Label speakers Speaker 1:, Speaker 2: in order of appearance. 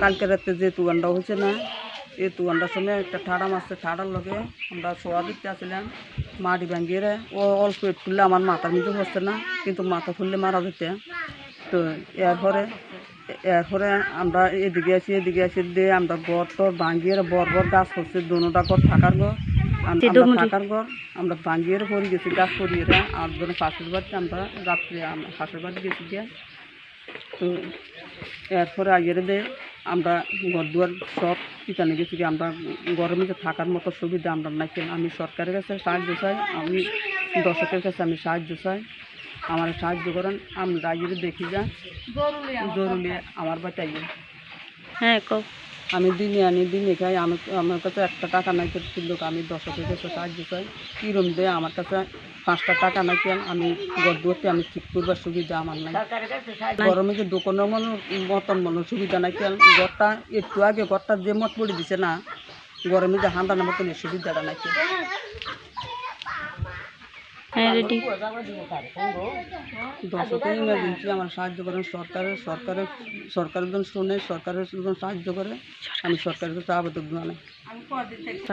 Speaker 1: কালকে রাতে যে তুগানটা হয়েছে না এই তুগানটার সময় একটা ঠাড়া মারছে ঠাড়ার লগে আমরা শোয়া দিতে আসছিলাম মাটি ভাঙিয়ে রে। ও অল্প একটু ফুললে আমার মাথার মধ্যে বসছে না কিন্তু মাথা ফুললে মারা যেতে। তো এরপরে এরপরে আমরা এদিকে আসি এদিকে আসি দিয়ে আমরা ঘর টর ভাঙিয়ে বর বর গাছ করছি দোনোটা ঘর থাকার ঘর আমরা থাকার ঘর আমরা ভাঙিয়ে পড়ে গেছি গাছ পরিয়ে আর ধরো পাশের বাড়িতে আমরা রাত্রে পাশের বাড়ি গেছি গিয়ে। তো এরপরে আগের দে আমরা ঘর দুয়ার সব ঠিকানে গেছি আমরা ঘরের মধ্যে থাকার মতো সুবিধা আমরা নাই কেন? আমি সরকারের কাছে সাহায্য চাই আমি দর্শকের কাছে আমি সাহায্য চাই। আমার সাহায্য করেন আমরা আগের দেখি যা। জরুরি আমার বাড়িতে
Speaker 2: হ্যাঁ
Speaker 1: আমি দিনে আনি দিনে খাই। আমি আমার কাছে একটা টাকা নাই তো লোক আমি দর্শকের কাছে সাহায্য চাই। কিরম দেয় আমার কাছে পাঁচটা টাকা নাই কেন আমি ঘর দুয়ারতে আমি ঠিক করবার সুবিধা আমার নাই। গরমে যে দোকানের মনে মতন মনে সুবিধা নাই কেন ঘরটা একটু আগে ঘরটা যে মত পড়ে দিছে না গরমে যে হান্দানোর মতন এই সুবিধাটা নাই কেন
Speaker 2: হ্যাঁ রেডি।
Speaker 1: দর্শকের ইমার্জেন্সি আমার সাহায্য করেন সরকারের সরকারের সরকারের জন শুনে সরকারের সাহায্য করে আমি সরকারের কাছে আবেদন জানাই।